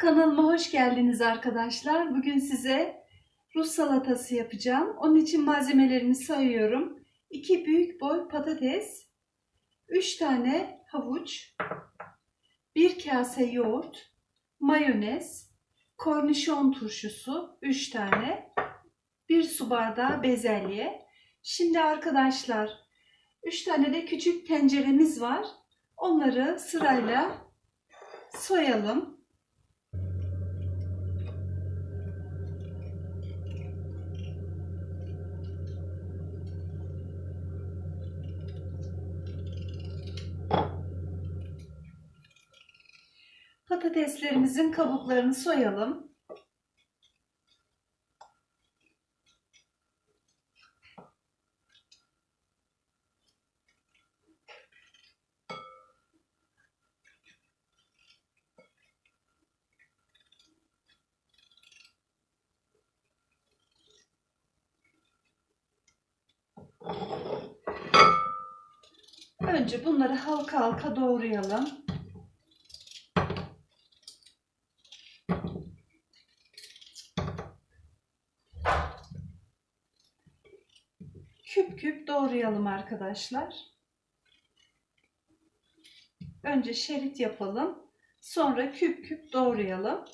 Kanalıma hoş geldiniz arkadaşlar. Bugün size Rus salatası yapacağım. Onun için malzemelerimi sayıyorum. 2 büyük boy patates, 3 tane havuç, 1 kase yoğurt, mayonez, kornişon turşusu 3 tane, 1 su bardağı bezelye. Şimdi arkadaşlar 3 tane de küçük tenceremiz var. Onları sırayla soyalım. Patateslerimizin kabuklarını soyalım. Önce bunları halka halka doğrayalım. Küp küp doğrayalım arkadaşlar. Önce şerit yapalım. Sonra küp küp doğrayalım.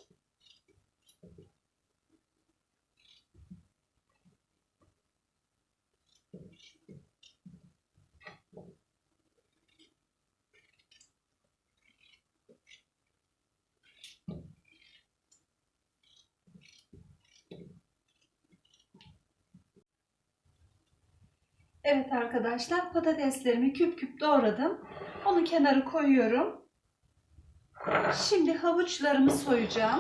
Evet arkadaşlar patateslerimi küp küp doğradım. Onu kenara koyuyorum. Şimdi havuçlarımı soyacağım.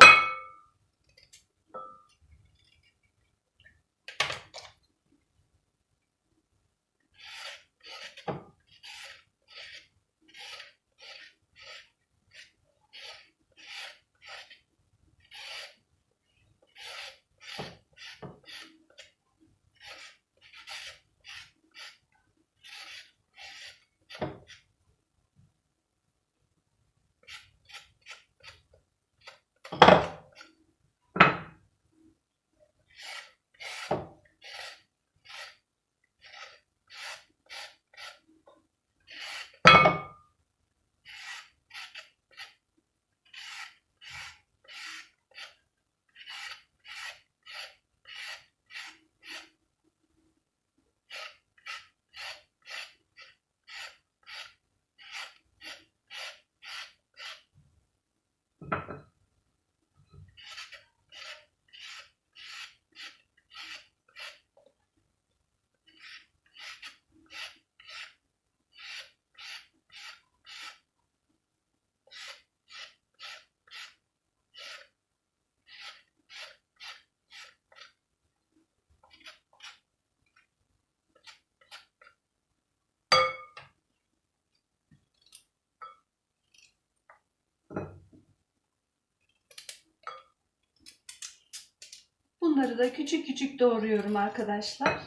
Bunları da küçük küçük doğruyorum arkadaşlar.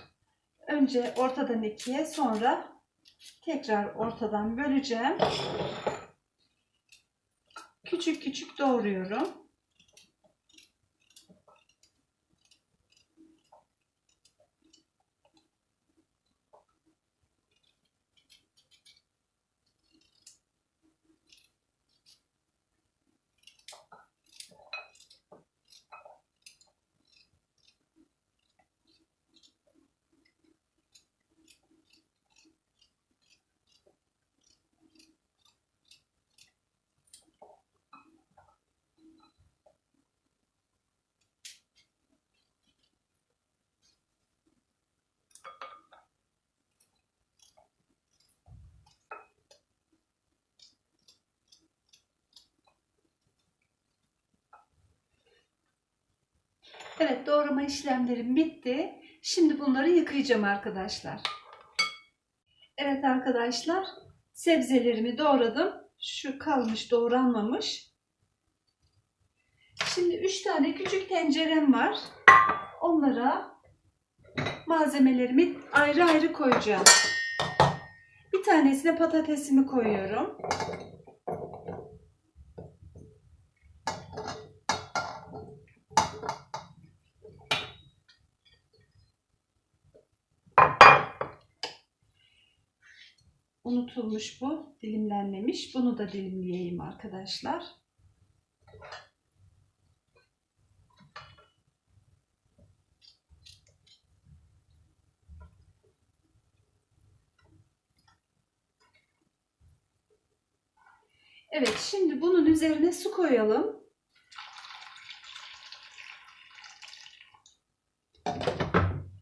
Önce ortadan ikiye sonra tekrar ortadan böleceğim. Küçük küçük doğruyorum. Evet doğrama işlemlerim bitti. Şimdi bunları yıkayacağım arkadaşlar. Evet arkadaşlar sebzelerimi doğradım. Şu kalmış doğranmamış. Şimdi 3 tane küçük tencerem var. Onlara malzemelerimi ayrı ayrı koyacağım. Bir tanesine patatesimi koyuyorum. Unutulmuş bu. Dilimlenmemiş. Bunu da dilimleyeyim arkadaşlar. Evet, şimdi bunun üzerine su koyalım.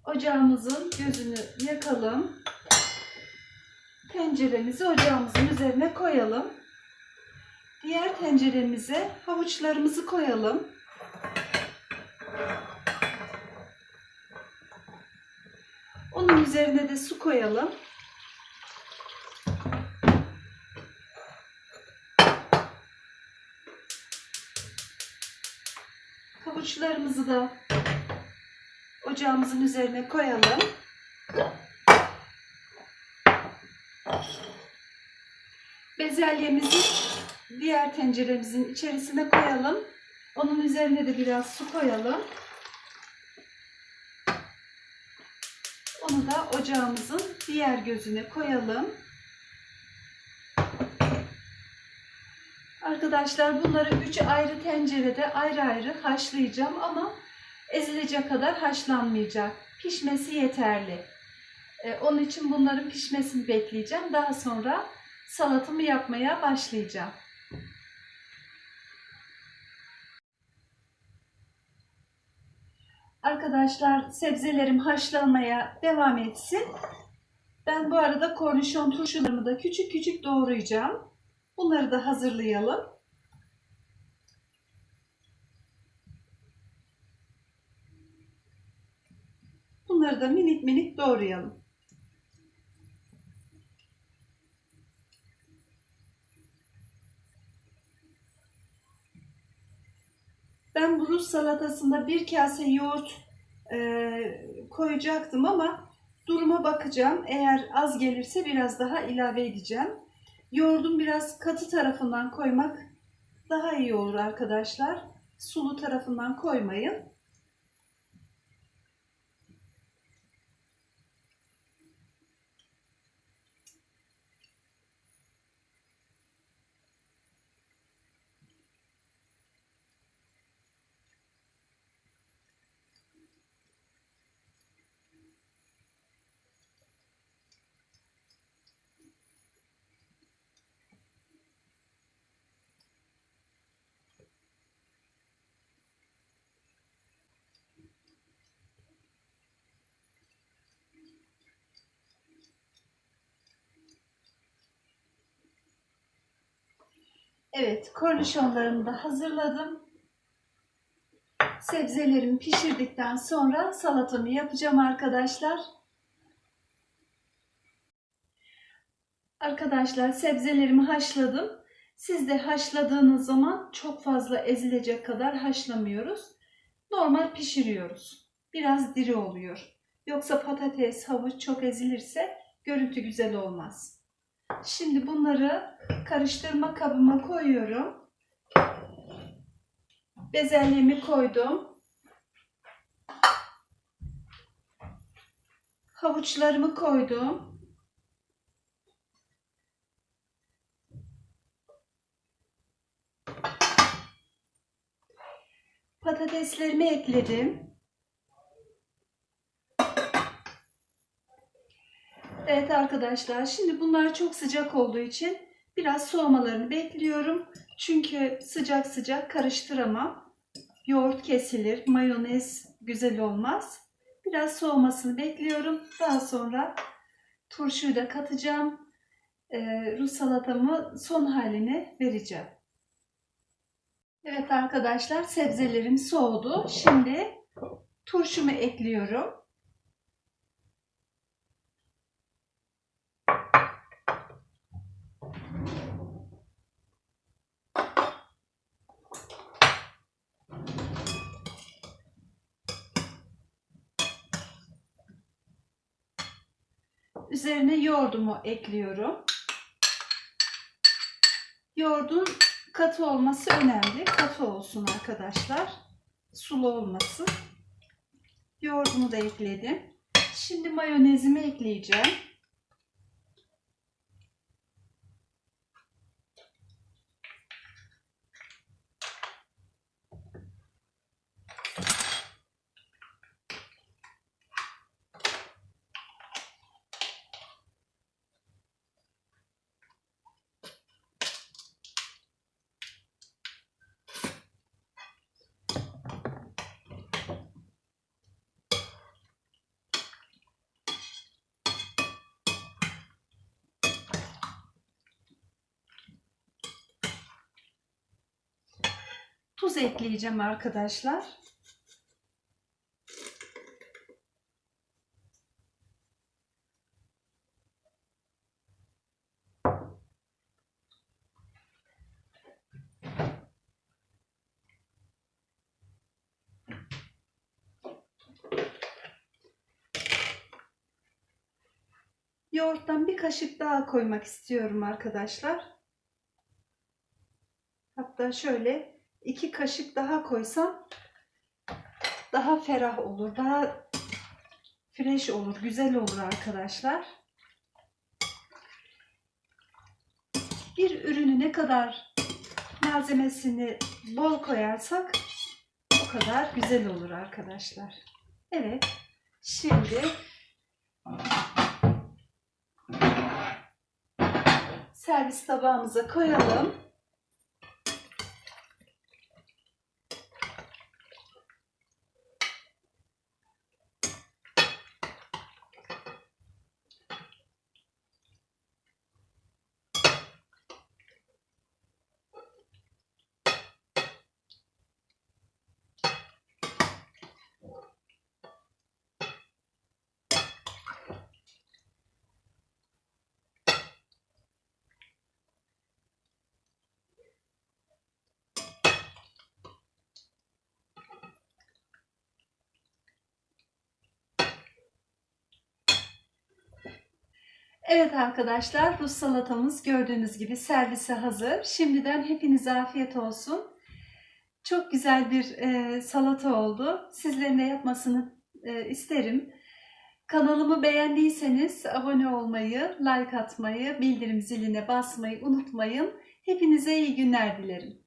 Ocağımızın gözünü yakalım. Tenceremizi ocağımızın üzerine koyalım. Diğer tenceremize havuçlarımızı koyalım. Onun üzerine de su koyalım. Havuçlarımızı da ocağımızın üzerine koyalım. Bezelyemizi diğer tenceremizin içerisine koyalım. Onun üzerine de biraz su koyalım. Onu da ocağımızın diğer gözüne koyalım. Arkadaşlar bunları üç ayrı tencerede ayrı ayrı haşlayacağım ama ezilecek kadar haşlanmayacak. Pişmesi yeterli. Ee, onun için bunların pişmesini bekleyeceğim. Daha sonra salatamı yapmaya başlayacağım. Arkadaşlar sebzelerim haşlanmaya devam etsin. Ben bu arada kornişon turşularımı da küçük küçük doğrayacağım. Bunları da hazırlayalım. Bunları da minik minik doğrayalım. Ben bu Rus salatasında bir kase yoğurt e, koyacaktım ama duruma bakacağım. Eğer az gelirse biraz daha ilave edeceğim. Yoğurdun biraz katı tarafından koymak daha iyi olur arkadaşlar. Sulu tarafından koymayın. Evet, kornişonlarımı da hazırladım. Sebzelerimi pişirdikten sonra salatamı yapacağım arkadaşlar. Arkadaşlar sebzelerimi haşladım. Siz de haşladığınız zaman çok fazla ezilecek kadar haşlamıyoruz. Normal pişiriyoruz. Biraz diri oluyor. Yoksa patates, havuç çok ezilirse görüntü güzel olmaz. Şimdi bunları karıştırma kabıma koyuyorum. Bezelyemi koydum. Havuçlarımı koydum. Patateslerimi ekledim. Evet arkadaşlar şimdi bunlar çok sıcak olduğu için biraz soğumalarını bekliyorum. Çünkü sıcak sıcak karıştıramam. Yoğurt kesilir, mayonez güzel olmaz. Biraz soğumasını bekliyorum. Daha sonra turşuyu da katacağım. Ee, Rus salatamı son haline vereceğim. Evet arkadaşlar sebzelerim soğudu. Şimdi turşumu ekliyorum. Üzerine yoğurdumu ekliyorum. Yoğurdun katı olması önemli. Katı olsun arkadaşlar. Sulu olmasın. Yoğurdumu da ekledim. Şimdi mayonezimi ekleyeceğim. Tuz ekleyeceğim arkadaşlar. Yoğurttan bir kaşık daha koymak istiyorum arkadaşlar. Hatta şöyle iki kaşık daha koysam daha ferah olur, daha fresh olur, güzel olur arkadaşlar. Bir ürünü ne kadar malzemesini bol koyarsak o kadar güzel olur arkadaşlar. Evet. Şimdi servis tabağımıza koyalım. Evet arkadaşlar Rus salatamız gördüğünüz gibi servise hazır. Şimdiden hepinize afiyet olsun. Çok güzel bir e, salata oldu. Sizlerin de yapmasını e, isterim. Kanalımı beğendiyseniz abone olmayı, like atmayı, bildirim ziline basmayı unutmayın. Hepinize iyi günler dilerim.